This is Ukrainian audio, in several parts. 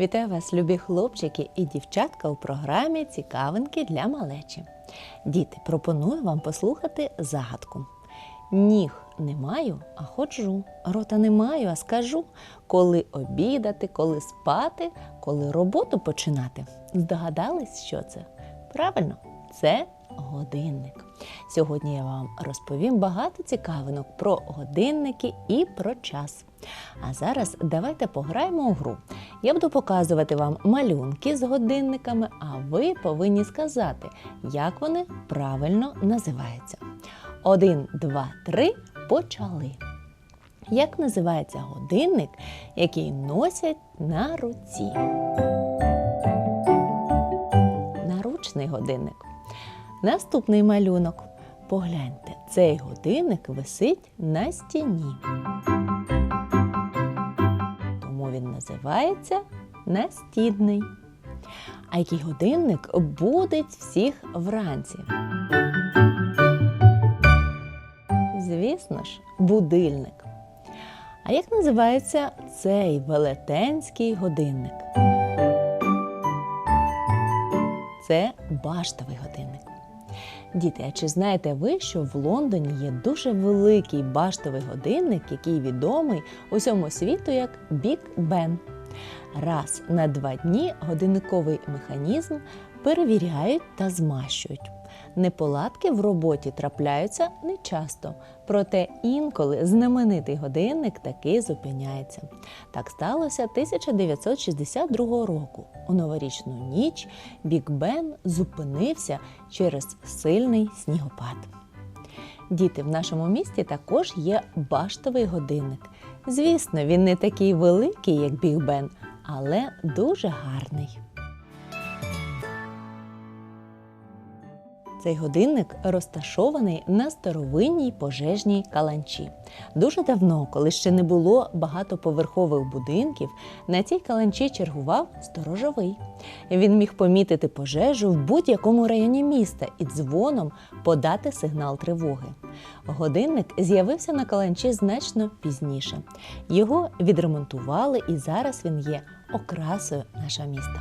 Вітаю вас, любі хлопчики і дівчатка у програмі Цікавинки для малечі. Діти, пропоную вам послухати загадку. Ніг не маю, а ходжу. Рота не маю, а скажу. Коли обідати, коли спати, коли роботу починати. Здогадались, що це? Правильно, це годинник. Сьогодні я вам розповім багато цікавинок про годинники і про час. А зараз давайте пограємо у гру. Я буду показувати вам малюнки з годинниками, а ви повинні сказати, як вони правильно називаються. Один, два, три, почали. Як називається годинник, який носять на руці? Наручний годинник. Наступний малюнок. Погляньте, цей годинник висить на стіні. Тому він називається настінний. А який годинник будить всіх вранці? Звісно ж, будильник. А як називається цей велетенський годинник? Це баштовий годинник. Діти, а чи знаєте ви, що в Лондоні є дуже великий баштовий годинник, який відомий усьому світу як Біг Бен? Раз на два дні годинниковий механізм перевіряють та змащують. Неполадки в роботі трапляються нечасто, проте інколи знаменитий годинник таки зупиняється. Так сталося 1962 року. У новорічну ніч Біг Бен зупинився через сильний снігопад. Діти, в нашому місті також є баштовий годинник. Звісно, він не такий великий, як Біг Бен, але дуже гарний. Цей годинник розташований на старовинній пожежній каланчі. Дуже давно, коли ще не було багатоповерхових будинків, на цій каланчі чергував сторожовий. Він міг помітити пожежу в будь-якому районі міста і дзвоном подати сигнал тривоги. Годинник з'явився на каланчі значно пізніше. Його відремонтували, і зараз він є окрасою нашого міста.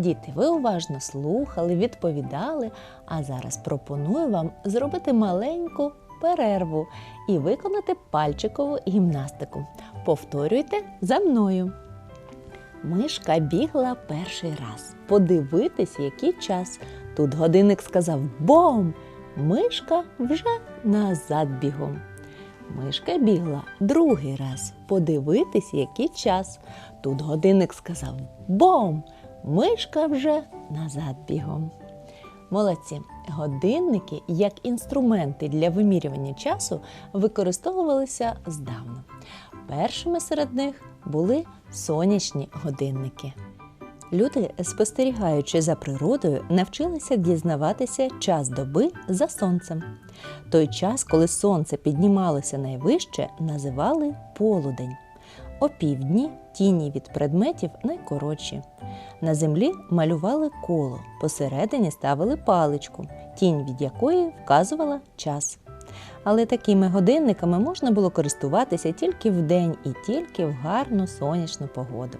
Діти, ви уважно слухали, відповідали, а зараз пропоную вам зробити маленьку перерву і виконати пальчикову гімнастику. Повторюйте за мною. Мишка бігла перший раз. Подивитись, який час. Тут годинник сказав Бом! Мишка вже назад бігом. Мишка бігла другий раз. Подивитись, який час. Тут годинник сказав Бом! Мишка вже назад бігом. Молодці, годинники як інструменти для вимірювання часу використовувалися здавна. Першими серед них були сонячні годинники. Люди, спостерігаючи за природою, навчилися дізнаватися час доби за сонцем. Той час, коли сонце піднімалося найвище, називали полудень. Опівдні тіні від предметів найкоротші. На землі малювали коло, посередині ставили паличку, тінь від якої вказувала час. Але такими годинниками можна було користуватися тільки вдень і тільки в гарну сонячну погоду.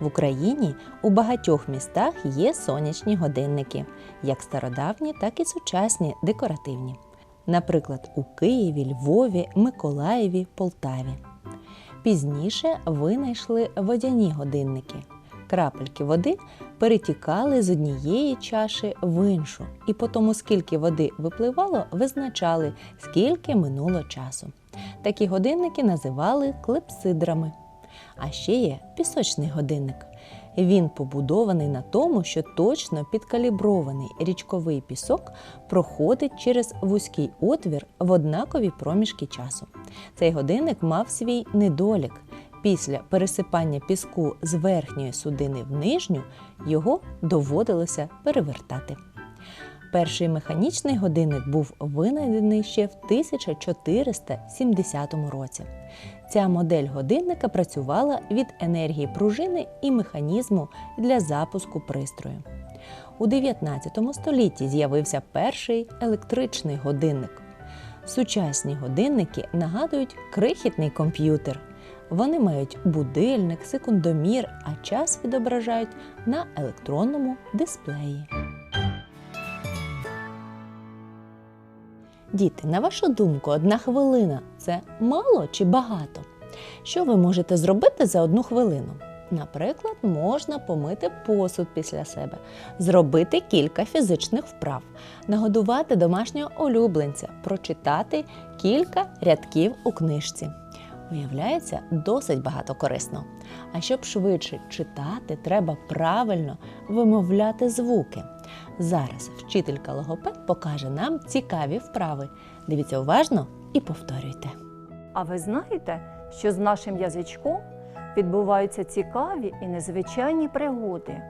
В Україні у багатьох містах є сонячні годинники, як стародавні, так і сучасні декоративні. Наприклад, у Києві, Львові, Миколаєві, Полтаві. Пізніше винайшли водяні годинники. Крапельки води перетікали з однієї чаші в іншу, і по тому, скільки води випливало, визначали, скільки минуло часу. Такі годинники називали клепсидрами. А ще є пісочний годинник. Він побудований на тому, що точно підкалібрований річковий пісок проходить через вузький отвір в однакові проміжки часу. Цей годинник мав свій недолік. Після пересипання піску з верхньої судини в нижню його доводилося перевертати. Перший механічний годинник був винайдений ще в 1470 році. Ця модель годинника працювала від енергії пружини і механізму для запуску пристрою. У 19 столітті з'явився перший електричний годинник. Сучасні годинники нагадують крихітний комп'ютер. Вони мають будильник, секундомір, а час відображають на електронному дисплеї. Діти, на вашу думку, одна хвилина це мало чи багато? Що ви можете зробити за одну хвилину? Наприклад, можна помити посуд після себе, зробити кілька фізичних вправ, нагодувати домашнього улюбленця, прочитати кілька рядків у книжці. Виявляється, досить багато корисно. А щоб швидше читати, треба правильно вимовляти звуки. Зараз вчителька логопед покаже нам цікаві вправи. Дивіться уважно і повторюйте. А ви знаєте, що з нашим язичком відбуваються цікаві і незвичайні пригоди?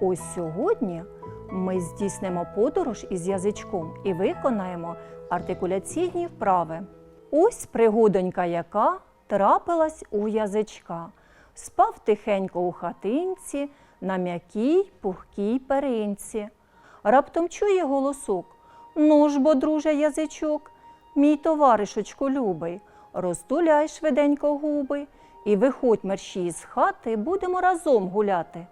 Ось сьогодні ми здійснимо подорож із язичком і виконаємо артикуляційні вправи. Ось пригодонька, яка трапилась у язичка. Спав тихенько у хатинці на м'якій пухкій перинці. Раптом чує голосок. Ну ж бо, друже язичок, мій товаришочку любий, розтуляй швиденько губи і виходь мерщій з хати, будемо разом гуляти.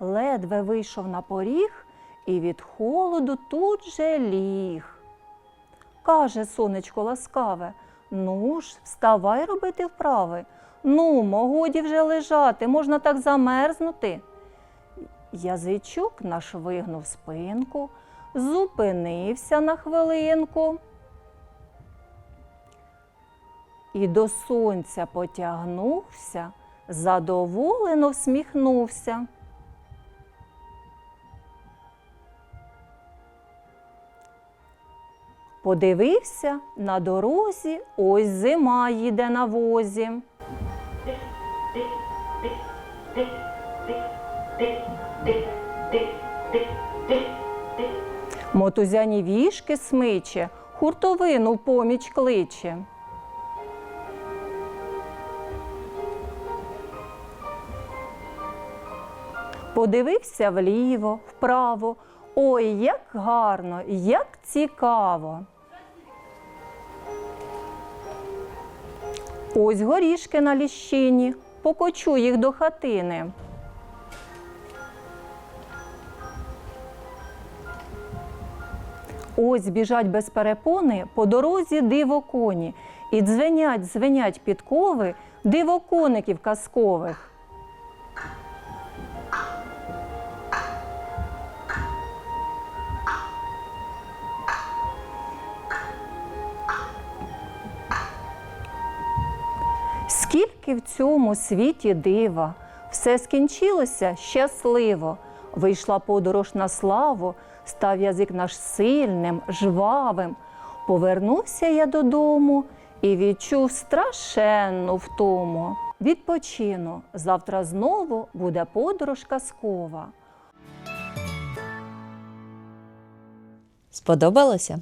Ледве вийшов на поріг і від холоду тут же ліг. Каже сонечко ласкаве, ну ж, вставай робити вправи. Ну, годі вже лежати, можна так замерзнути. Язичок наш вигнув спинку, зупинився на хвилинку і до сонця потягнувся, задоволено всміхнувся. Подивився на дорозі, ось зима їде на возі. Мотузяні вішки смиче, хуртовину поміч кличе. Подивився вліво, вправо. Ой, як гарно, як цікаво. Ось горішки на ліщині, покочу їх до хатини. Ось біжать без перепони по дорозі диво коні, і дзвенять, дзвенять підкови диво коників казкових. Скільки в цьому світі дива, все скінчилося щасливо. Вийшла подорож на славу, став язик наш сильним, жвавим. Повернувся я додому і відчув страшенну втому. Відпочину, завтра знову буде подорож казкова. Сподобалося?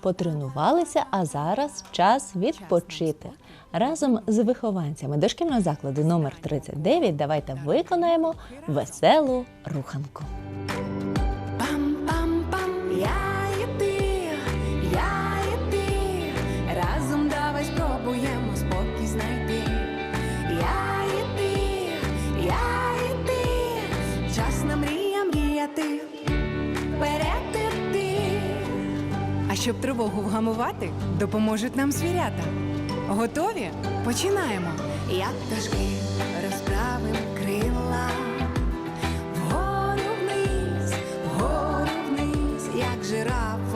Потренувалися, а зараз час відпочити. Разом з вихованцями дошкільного закладу номер 39 давайте виконаємо веселу руханку. Мріяти, вперед іти. А щоб тривогу вгамувати, допоможуть нам звірята. Готові? Починаємо. Як пташки розправим крила, вгору вниз, вгору вниз, як жирафи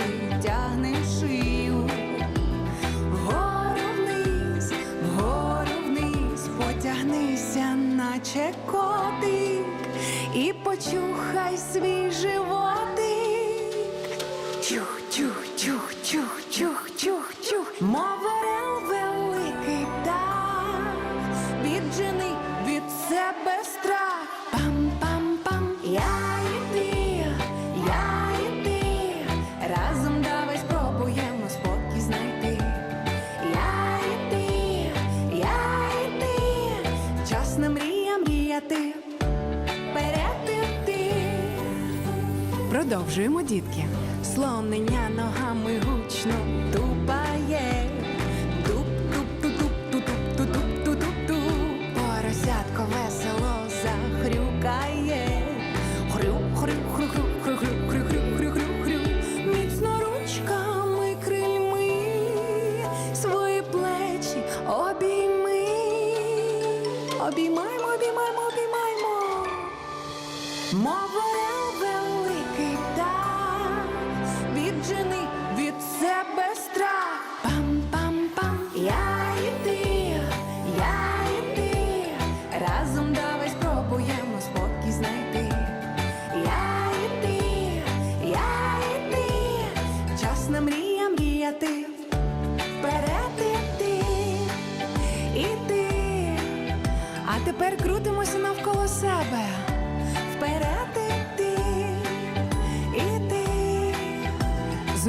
почухай свій животик. Чух, чух, чух, чух, чух, чух, чух. Мов орел великий Продовжуємо, дітки. Слонення ногами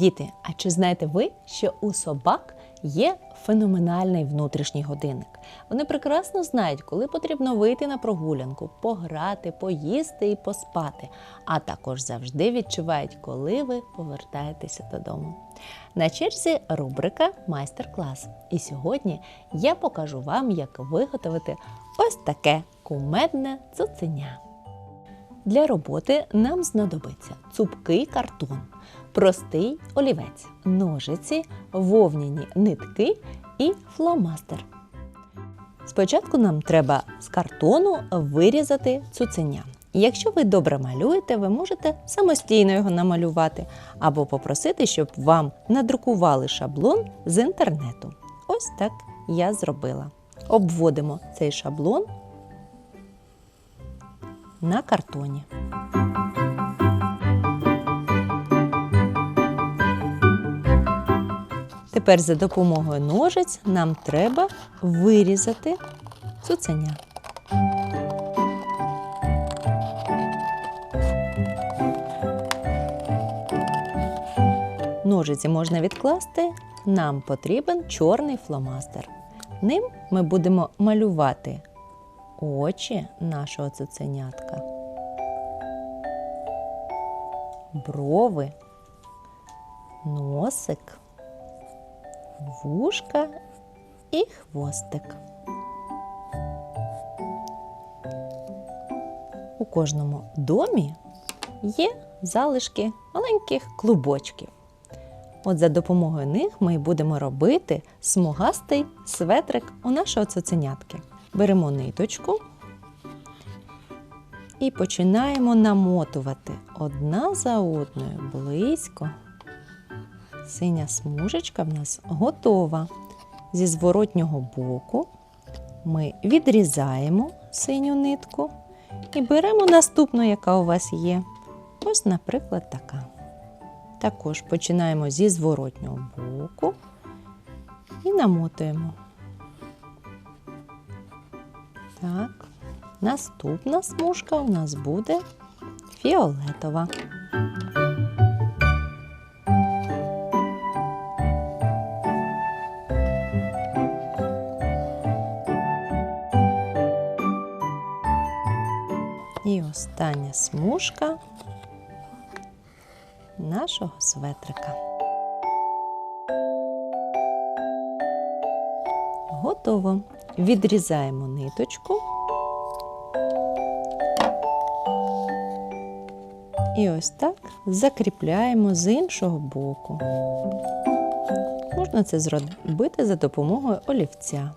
Діти, а чи знаєте ви, що у собак є феноменальний внутрішній годинник? Вони прекрасно знають, коли потрібно вийти на прогулянку, пограти, поїсти і поспати, а також завжди відчувають, коли ви повертаєтеся додому. На черзі рубрика Майстер-клас. І сьогодні я покажу вам, як виготовити ось таке кумедне цуценя. Для роботи нам знадобиться цупкий картон, простий олівець, ножиці, вовняні нитки і фломастер. Спочатку нам треба з картону вирізати цуценя. Якщо ви добре малюєте, ви можете самостійно його намалювати або попросити, щоб вам надрукували шаблон з інтернету. Ось так я зробила. Обводимо цей шаблон на картоні. Тепер за допомогою ножиць нам треба вирізати цуценя. Ножиці можна відкласти. Нам потрібен чорний фломастер. Ним ми будемо малювати очі нашого цуценятка, брови, носик, вушка і хвостик. У кожному домі є залишки маленьких клубочків. От за допомогою них ми будемо робити смугастий светрик у нашого цуценятки. Беремо ниточку і починаємо намотувати одна за одною близько. Синя смужечка в нас готова. Зі зворотнього боку ми відрізаємо синю нитку і беремо наступну, яка у вас є. Ось, наприклад, така. Також починаємо зі зворотнього боку і намотуємо. Так, наступна смужка у нас буде фіолетова. Остання смужка нашого светрика. Готово. Відрізаємо ниточку. І ось так закріпляємо з іншого боку. Можна це зробити за допомогою олівця.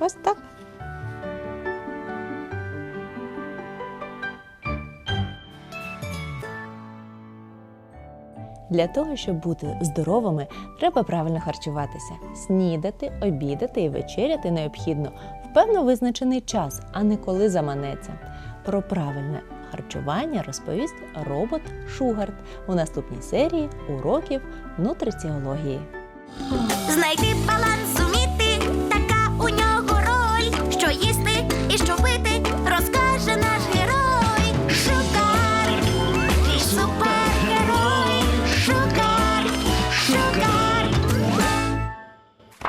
Ось так. Для того, щоб бути здоровими, треба правильно харчуватися. Снідати, обідати і вечеряти необхідно в певно визначений час, а не коли заманеться. Про правильне харчування розповість робот Шугарт у наступній серії уроків нутриціології. Знайти баланс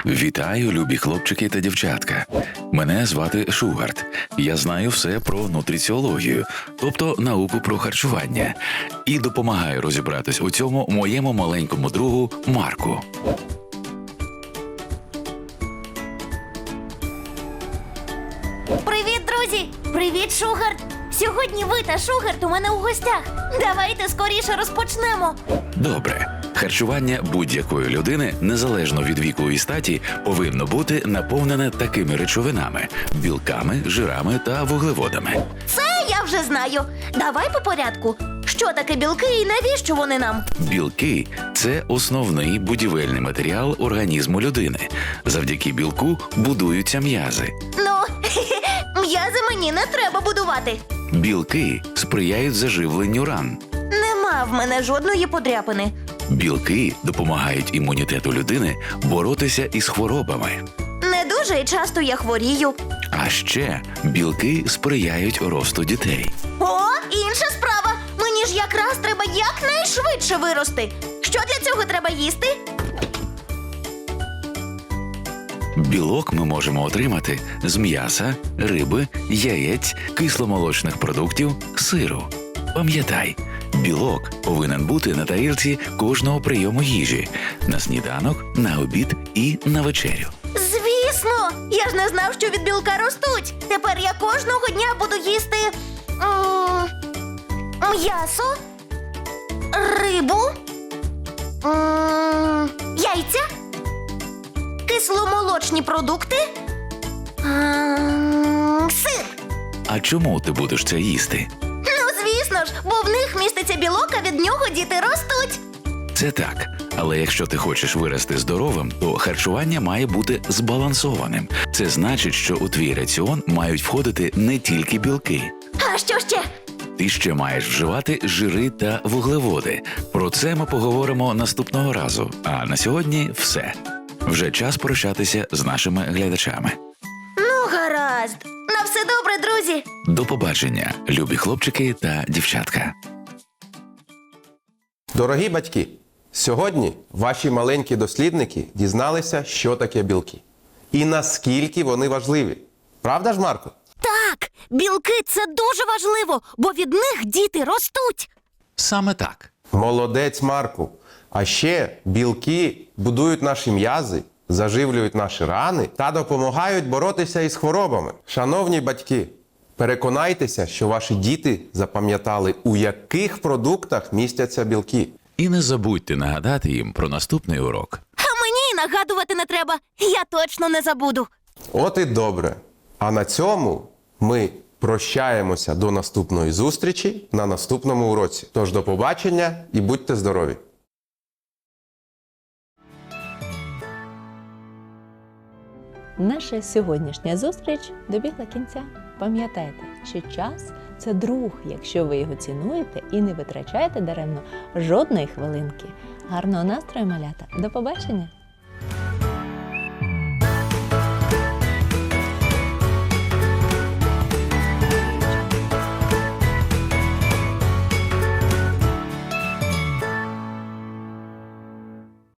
Вітаю, любі хлопчики та дівчатка. Мене звати Шугарт. Я знаю все про нутриціологію, тобто науку про харчування, і допомагаю розібратись у цьому моєму маленькому другу Марку. Привіт, друзі! Привіт, Шугарт! Сьогодні ви та Шугарт у мене у гостях. Давайте скоріше розпочнемо. Добре, харчування будь-якої людини, незалежно від віку і статі, повинно бути наповнене такими речовинами: білками, жирами та вуглеводами. Це я вже знаю. Давай по порядку. Що таке білки і навіщо вони нам? Білки це основний будівельний матеріал організму людини. Завдяки білку будуються м'язи. Ну, м'язи мені не треба будувати. Білки сприяють заживленню ран. Нема в мене жодної подряпини. Білки допомагають імунітету людини боротися із хворобами. Не дуже часто я хворію. А ще білки сприяють росту дітей. О, інша справа. Мені ж якраз треба якнайшвидше вирости. Що для цього треба їсти? Білок ми можемо отримати з м'яса, риби, яєць, кисломолочних продуктів, сиру. Пам'ятай, білок повинен бути на тарілці кожного прийому їжі на сніданок, на обід і на вечерю. Звісно, я ж не знав, що від білка ростуть. Тепер я кожного дня буду їсти м'ясо, рибу, яйця, кисломолочні продукти, сир. А чому ти будеш це їсти? Звісно ж, бо в них міститься білок, а від нього діти ростуть. Це так. Але якщо ти хочеш вирости здоровим, то харчування має бути збалансованим. Це значить, що у твій раціон мають входити не тільки білки. А що ще? Ти ще маєш вживати жири та вуглеводи. Про це ми поговоримо наступного разу. А на сьогодні все. Вже час прощатися з нашими глядачами. До побачення, любі хлопчики та дівчатка. Дорогі батьки, сьогодні ваші маленькі дослідники дізналися, що таке білки і наскільки вони важливі. Правда ж, Марко? Так, білки це дуже важливо, бо від них діти ростуть. Саме так. Молодець, Марку. А ще білки будують наші м'язи, заживлюють наші рани та допомагають боротися із хворобами. Шановні батьки, переконайтеся, що ваші діти запам'ятали, у яких продуктах містяться білки. І не забудьте нагадати їм про наступний урок. А мені й нагадувати не треба. Я точно не забуду. От і добре. А на цьому ми прощаємося до наступної зустрічі на наступному уроці. Тож до побачення і будьте здорові! Наша сьогоднішня зустріч добігла кінця. Пам'ятайте, що час це друг, якщо ви його цінуєте і не витрачаєте даремно жодної хвилинки. Гарного настрою, малята! До побачення!